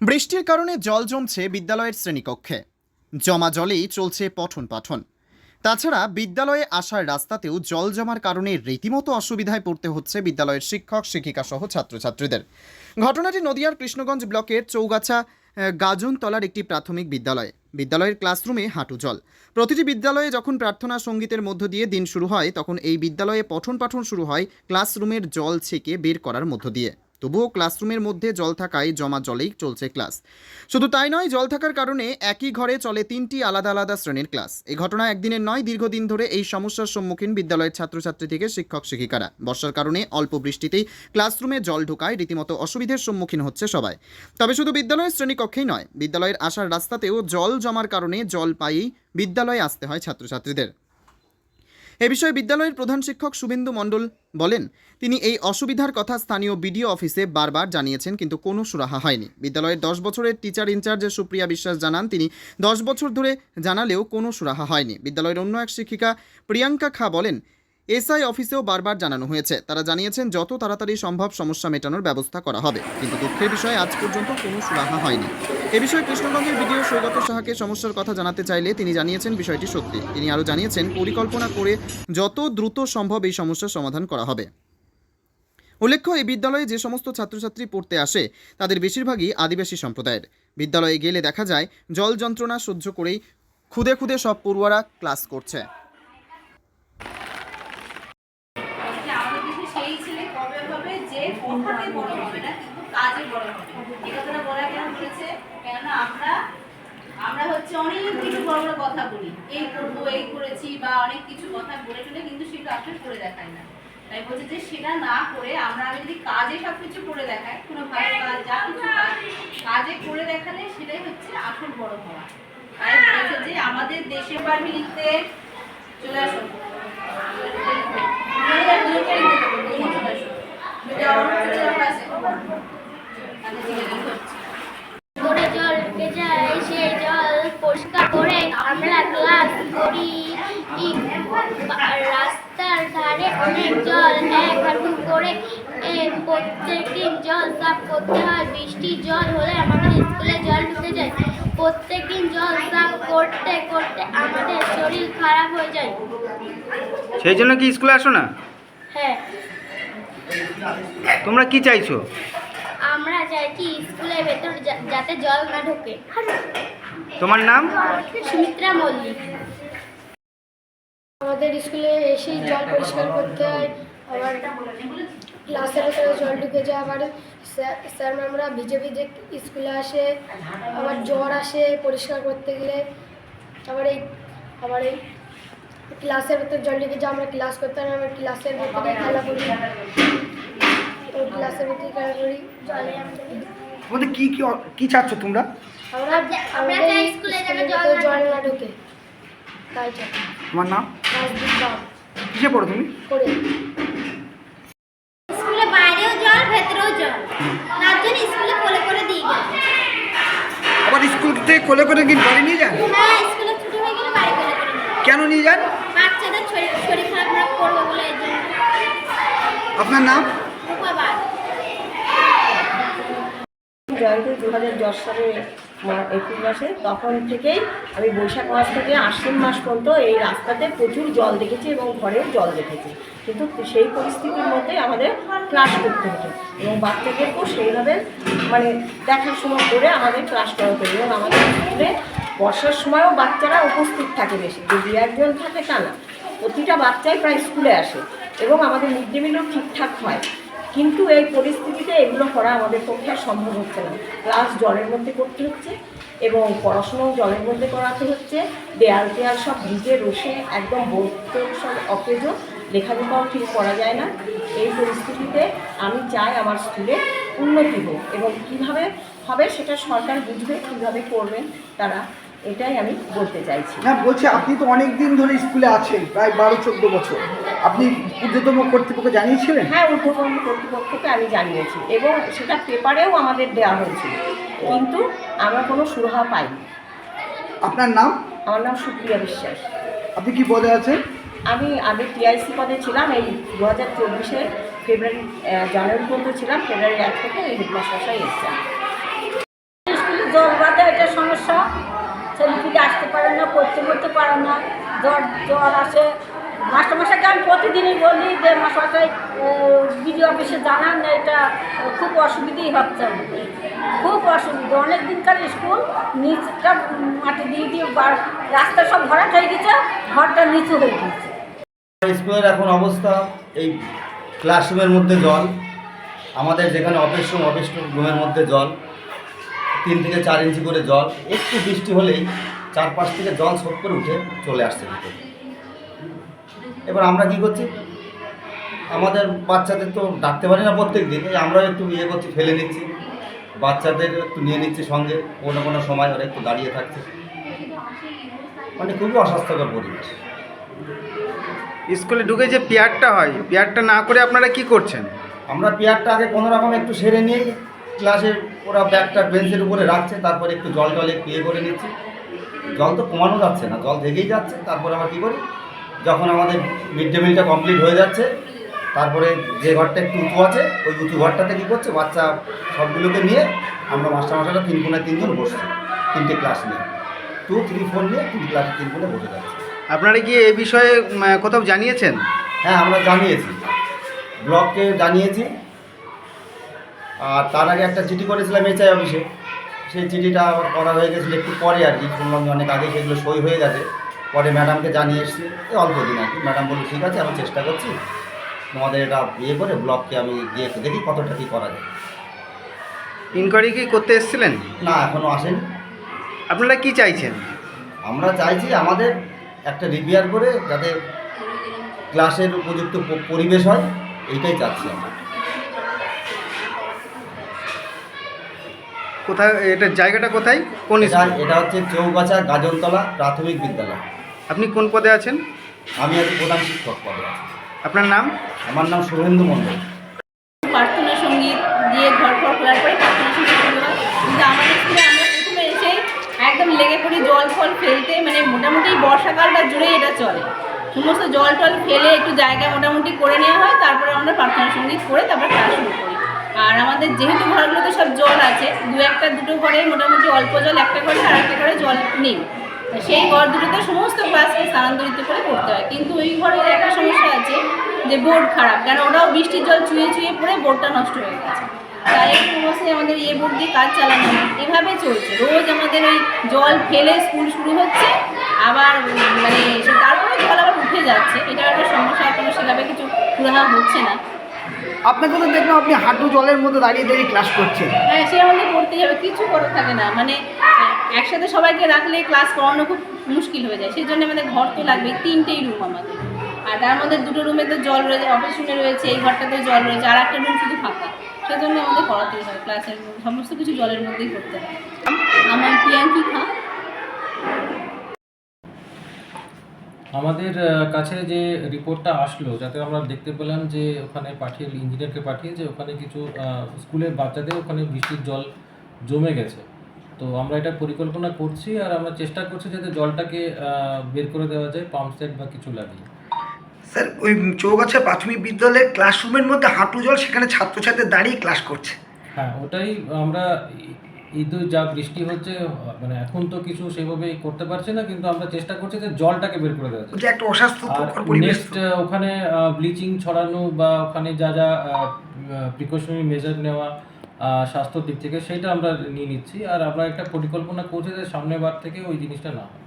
বৃষ্টির কারণে জল জমছে বিদ্যালয়ের শ্রেণীকক্ষে। জমা জলেই চলছে পঠন পাঠন। তাছাড়া বিদ্যালয়ে আসার রাস্তাতেও জল জমার কারণে রীতিমতো অসুবিধায় পড়তে হচ্ছে বিদ্যালয়ের শিক্ষক শিক্ষিকা সহ ছাত্রছাত্রীদের। ঘটনাটি নদিয়ার কৃষ্ণগঞ্জ ব্লকের চৌগাছা গাজনতলার একটি প্রাথমিক বিদ্যালয়। বিদ্যালয়ের ক্লাসরুমে হাঁটু জল। প্রতিটি বিদ্যালয়ে যখন প্রার্থনা সঙ্গীতের মধ্য দিয়ে দিন শুরু হয়, তখন এই বিদ্যালয়ে পঠন পাঠন শুরু হয় ক্লাসরুমের জল ছেঁকে বের করার মধ্য দিয়ে। তবুও ক্লাসরুমের মধ্যে জল থাকায় জমা জলেই চলছে ক্লাস। শুধু তাই নয়, জল থাকার কারণে একই ঘরে চলে তিনটি আলাদা আলাদা শ্রেণির ক্লাস। এই ঘটনা একদিনের নয়, দীর্ঘদিন ধরে এই সমস্যার সম্মুখীন বিদ্যালয়ের ছাত্রছাত্রী থেকে শিক্ষক শিক্ষিকারা। বর্ষার কারণে অল্প বৃষ্টিতেই ক্লাসরুমে জল ঢোকায়, রীতিমতো অসুবিধের সম্মুখীন হচ্ছে সবাই। তবে শুধু বিদ্যালয়ের শ্রেণীকক্ষেই নয়, বিদ্যালয়ের আসার রাস্তাতেও জল জমার কারণে জল পাইয়েই বিদ্যালয়ে আসতে হয় ছাত্রছাত্রীদের। এ বিষয়ে বিদ্যালয়ের প্রধান শিক্ষক শুভেন্দু মণ্ডল বলেন, তিনি এই অসুবিধার কথা স্থানীয় বিডিও অফিসে বারবার জানিয়েছেন, কিন্তু কোনো সুরাহা হয়নি। বিদ্যালয়ের দশ বছরের টিচার ইনচার্জ সুপ্রিয়া বিশ্বাস জানান, তিনি দশ বছর ধরে জানালেও কোনো সুরাহা হয়নি। বিদ্যালয়ের অন্য এক শিক্ষিকা প্রিয়াঙ্কা খা বলেন, এসআই অফিসেও বারবার জানানো হয়েছে। তারা জানিয়েছেন, যত তাড়াতাড়ি সম্ভব সমস্যা মেটানোর ব্যবস্থা করা হবে, কিন্তু দুঃখের বিষয়ে আজ পর্যন্ত কোনো সুরাহা হয়নি। এ বিষয়ে কৃষ্ণগঞ্জের বিডিও সৈগত সাহাকে সমস্যার কথা জানাতে চাইলে তিনি জানিয়েছেন বিষয়টি সত্যি। তিনি আরও জানিয়েছেন, পরিকল্পনা করে যত দ্রুত সম্ভব এই সমস্যার সমাধান করা হবে। উল্লেখ্য, এই বিদ্যালয়ে যে সমস্ত ছাত্রছাত্রী পড়তে আসে, তাদের বেশিরভাগই আদিবাসী সম্প্রদায়ের। বিদ্যালয়ে গেলে দেখা যায়, জল যন্ত্রণা সহ্য করেই খুদে খুদে সব পড়ুয়ারা ক্লাস করছে যে আমাদের দেশে সেই ছেলে কবে হবে যে কথাতে বড় হবে না, কিন্তু কাজে বড় হবে। এই কথাটা বলা কেন বলেছে? কেননা আমরা আমরা হচ্ছে অনেক কিছু বড় বড় কথা বলি। এই করব, এই করেছি বা অনেক কিছু কথা বলে টলে কিন্তু সেটা আসলে করে দেখায় না। তাই বলছে যে সেটা না করে আমরা যদি কাজে সব কিছু করে দেখাই, কোনো ভালো কাজ, যা কিছু কাজ করে দেখালে সেটাই হচ্ছে আসল বড় হওয়া। তাই বলেছে যে আমাদের দেশের বাড়ি লিখতে চলে আসো। করে জল ঢুকে যায় সেই জল পরিষ্কার করে আমরা ক্লাস করি রাস্তার ধারে অনেক জল এক হাঁটু করে। এ প্রত্যেক দিন জল সাফ করতে হয় বৃষ্টির জল হলে আমাদের স্কুলে জল ঢুকে যায়। প্রত্যেক দিন জল সাফ করতে করতে আমাদের শরীর খারাপ হয়ে যায়। সেই জন্য কি স্কুলে আসো না? হ্যাঁ। তোমরা কি চাইছো? আমরা চাইছি স্কুলের ভেতর যা- যাতে জল না ঢোকে। তোমার নাম? সুমিত্রা মল্লিক। আমাদের স্কুলে এসেই জল পরিষ্কার করতে হয়। আবার ক্লাসের ভেতরে জল ঢুকে যায়। আবার স্যার স্যার ম্যামরা ভিজে ভিজে স্কুলে আসে। আবার জ্বর আসে পরিষ্কার করতে গেলে। আবার এই আবার এই ক্লাসের ভেতরে জল ঢুকে যায় আমরা ক্লাস করতে হয় আমরা ক্লাসের ভেতরেই খেলা করি। ক্লাসের ভেতরেই খেলা করি জলে তোমাদের কি কি কি চাচ্ছ তোমরা? আমরা আমরা আমাদের স্কুলে যেন জল না ঢোকে। তাই তোমার নাম? কিসে পড়ো তুমি? করে স্কুলে বাইরেও জল ভেতরেও জল। তার জন্য স্কুলে কোলে করে দিয়ে আবার স্কুল থেকে কোলে করে কি বাড়ি নিয়ে যান হ্যাঁ স্কুলে ছুটি হয়ে গেলে বাড়ি কোলে করে নিয়ে যায়। কেন নিয়ে যান বাচ্চাদের শরীর শরীর খারাপ খারাপ করবে বলে এই জন্য আপনার নাম? জয়ন্তী দু হাজার দশ সালের এপ্রিল মাসে, তখন থেকেই আমি বৈশাখ মাস থেকে আশ্বিন মাস পর্যন্ত এই রাস্তাতে প্রচুর জল দেখেছি এবং ঘরেও জল দেখেছি। কিন্তু সেই পরিস্থিতির মধ্যে আমাদের ক্লাস করতে হতো এবং বাচ্চাদেরকেও সেইভাবে মানে দেখাশোনা করে আমাদের ক্লাস করাতে হতো এবং আমাদের স্কুলে বর্ষার সময়ও বাচ্চারা উপস্থিত থাকে বেশি। যদি একজন থাকে তা না। প্রতিটা বাচ্চাই প্রায় স্কুলে আসে। এবং আমাদের মিড ডে মিলও ঠিকঠাক হয়। কিন্তু এই পরিস্থিতিতে এগুলো করা আমাদের পক্ষে আর সম্ভব হচ্ছে না। ক্লাস জলের মধ্যে করতে হচ্ছে এবং পড়াশোনাও জলের মধ্যে করাতে হচ্ছে। দেয়াল টেয়াল সব ভিজে রসে একদম বইতে সব অকেজ। লেখালেখাও ঠিক করা যায় না। এই পরিস্থিতিতে আমি চাই আমার স্কুলে উন্নতি হোক এবং কীভাবে হবে সেটা সরকার বুঝবে, কীভাবে করবেন তারা এটাই আমি বলতে চাইছি। হ্যাঁ বলছি আপনি তো অনেক দিন ধরে স্কুলে আছেন, প্রায় বারো চোদ্দ বছর। আপনি ঊর্ধ্বতম কর্তৃপক্ষ জানিয়েছিলেন? হ্যাঁ ঊর্ধ্বতন কর্তৃপক্ষকে আমি জানিয়েছি এবং সেটা পেপারেও আমাদের দেওয়া হয়েছিল কিন্তু আমরা কোনো সুরাহা পাইনি। আপনার নাম? আমার নাম সুপ্রিয়া বিশ্বাস। আপনি কি পদে আছেন? আমি আগে টিআইসি পদে ছিলাম এই দু হাজার চব্বিশের ফেব্রুয়ারি জানুয়ারি পর্যন্ত ছিলাম ফেব্রুয়ারি এক থেকে এই হেডমাস্টারসাই এসেছে জল বাদে এটা সমস্যা ছেলেপিলে আসতে পারে না পড়তে পড়তে পারে না জ্বর জ্বর আসে মাস্টারমশাইকে আমি প্রতিদিনই বলি যে মাস্টারমশাই বিডিও অফিসে জানান, এটা খুব অসুবিধেই হচ্ছে। খুব অসুবিধা। অনেক দিনকার স্কুল নিচটা মাটি দিয়ে দিয়ে রাস্তা সব ভরাট হয়ে গেছে, ঘরটা নিচু হয়ে গেছে। স্কুলের এখন অবস্থা, এই ক্লাসরুমের মধ্যে জল, আমাদের যেখানে অফিস রুম অফিস রুমের মধ্যে জল, তিন থেকে চার ইঞ্চি করে জল, একটু বৃষ্টি হলেই চারপাশ থেকে জল সোপ করে উঠে চলে আসছে ভিতরে। এবার আমরা কি করছি? আমাদের বাচ্চাদের তো ডাকতে পারি না প্রত্যেক দিন এই আমরাও একটু ইয়ে করছি ফেলে নিচ্ছি বাচ্চাদের একটু নিয়ে নিচ্ছি সঙ্গে। কোনো কোনো সময় ওরা একটু দাঁড়িয়ে থাকছে। মানে খুবই অস্বাস্থ্যকর পরিবেশ। স্কুলে ঢুকে যে পেয়ারটা হয় পেয়ারটা না করে আপনারা কি করছেন? আমরা পেয়ারটা আগে কোনো রকম একটু সেরে নিয়ে ক্লাসের ওরা ব্যাগটা বেঞ্চের উপরে রাখছে তারপরে একটু জল টল একটু ইয়ে করে নিচ্ছি। জল তো কমানো যাচ্ছে না জল থেকেই যাচ্ছে। তারপরে আবার কী করি? যখন আমাদের মিড ডে মিলটা কমপ্লিট হয়ে যাচ্ছে তারপরে যে ঘরটা একটু উঁচু আছে ওই উঁচু ঘরটাতে কী করছে বাচ্চা সবগুলোকে নিয়ে আমরা মাস্টারমশাইরা তিন কোণে তিনজন বসছি তিনটে ক্লাস নিয়ে। টু থ্রি ফোর নিয়ে তিন ক্লাসে তিন কোণে বসে যাচ্ছে। আপনারা কি এই বিষয়ে কোথাও জানিয়েছেন? হ্যাঁ আমরা জানিয়েছি। ব্লককে জানিয়েছি। আর তার আগে একটা চিঠি করেছিলাম এইচআই অফিসে সেই চিঠিটা করা হয়ে গেছিল একটু পরে আর কি শুনলাম অনেক আগে সেগুলো সই হয়ে গেছে। পরে ম্যাডামকে জানিয়ে এসেছি এই অল্প দিন আর কি। ম্যাডাম বলল ঠিক আছে আমি চেষ্টা করছি। তোমাদের এটা ইয়ে করে ব্লককে আমি গিয়ে দেখি কতটা কী করা যায়। ইনকোয়ারি কি করতে এসেছিলেন? না এখনও আসেনি। আপনারা কি চাইছেন? আমরা চাইছি আমাদের একটা রিপেয়ার করে যাতে ক্লাসের উপযুক্ত পরিবেশ হয় এইটাই চাচ্ছি আমরা। কোথায় এটার জায়গাটা কোথায়? কোন এটা এটা হচ্ছে চৌগাছা গাজনতলা প্রাথমিক বিদ্যালয়। আপনি কোন পদে আছেন? আমি আজ প্রধান শিক্ষক পদে। আছি আপনার নাম? আমার নাম শুভেন্দু মণ্ডল। প্রার্থনা সংগীত দিয়ে ঘর ঘর খোলার পরে প্রার্থনা সংগীত কিন্তু আমাদের স্কুলে আমরা প্রথমে এসেই একদম লেগে পড়ি জল ফল ফেলতে মানে মোটামুটি বর্ষাকালটা জুড়েই এটা চলে। সমস্ত জল টল ফেলে একটু জায়গা মোটামুটি করে নেওয়া হয় তারপরে আমরা প্রার্থনা সংগীত করে তারপরে ক্লাস শুরু করি। আর আমাদের যেহেতু ঘরগুলোতে সব জল আছে দু একটা দুটো ঘরে মোটামুটি অল্প জল একটা ঘরে আর একটা ঘরে জল নেই। সেই ঘর দুটোতে সমস্ত ক্লাসকে স্থানান্তরিত করে করতে হয়। কিন্তু ওই ঘরের একটা সমস্যা আছে যে বোর্ড খারাপ কারণ ওরাও বৃষ্টির জল চুয়ে চুয়ে পড়ে বোর্ডটা নষ্ট হয়ে গেছে। তাই একটু অবশ্যই আমাদের ইয়ে বোর্ড দিয়ে কাজ চালানো এভাবে চলছে। রোজ আমাদের ওই জল ফেলে স্কুল শুরু হচ্ছে আবার মানে সে তারপরে জল আবার উঠে যাচ্ছে। এটা একটা সমস্যা এখনও সেভাবে কিছু সুরাহা হচ্ছে না। আপনাকে তো দেখলাম আপনি হাঁটু জলের মধ্যে দাঁড়িয়ে দাঁড়িয়ে ক্লাস করছেন। হ্যাঁ সে আমাদের করতেই হবে। কিছু করার থাকে না। মানে একসাথে সবাইকে রাখলে ক্লাস করানো খুব মুশকিল হয়ে যায়। সেই জন্য আমাদের ঘর তো লাগবে তিনটেই রুম আমাদের। আর তার মধ্যে দুটো রুমে তো জল রয়েছে অফিস রুমে রয়েছে, এই ঘরটাতে জল রয়েছে, আর একটা রুম শুধু ফাঁকা। সেজন্য আমাদের করাতেই হয় ক্লাসের সমস্ত কিছু জলের মধ্যেই করতে হয়। আমার প্রিয়াঙ্কি খা। আমাদের কাছে যে রিপোর্টটা আসলো, যাতে আমরা দেখতে পেলাম যে ওখানে পাঠিয়ে ইঞ্জিনিয়ারকে পাঠিয়ে যে ওখানে কিছু স্কুলের বাচ্চাদের ওখানে বৃষ্টির জল জমে গেছে। তো আমরা এটা পরিকল্পনা করছি আর আমরা চেষ্টা করছি যাতে জলটাকে বের করে দেওয়া যায় পাম্প সেট বা কিছু লাগিয়ে। স্যার ওই চৌগাছা প্রাথমিক বিদ্যালয়ের ক্লাসরুমের মধ্যে হাঁটু জল সেখানে ছাত্রছাত্রী দাঁড়িয়ে ক্লাস করছে। হ্যাঁ ওটাই আমরা তো যা বৃষ্টি হচ্ছে মানে এখন তো কিছু সেভাবে করতে পারছি না কিন্তু আমরা চেষ্টা করছি যে জলটাকে বের করে দেওয়া যায়। একটা অস্বাস্থ্যকর পরিবেশ। নেক্সট ওখানে ব্লিচিং ছড়ানো বা ওখানে যা যা প্রিকশনারি মেজার নেওয়া স্বাস্থ্যর দিক থেকে সেইটা আমরা নিয়ে নিচ্ছি। আর আমরা একটা পরিকল্পনা করছি যে সামনের বার থেকে ওই জিনিসটা না হয়।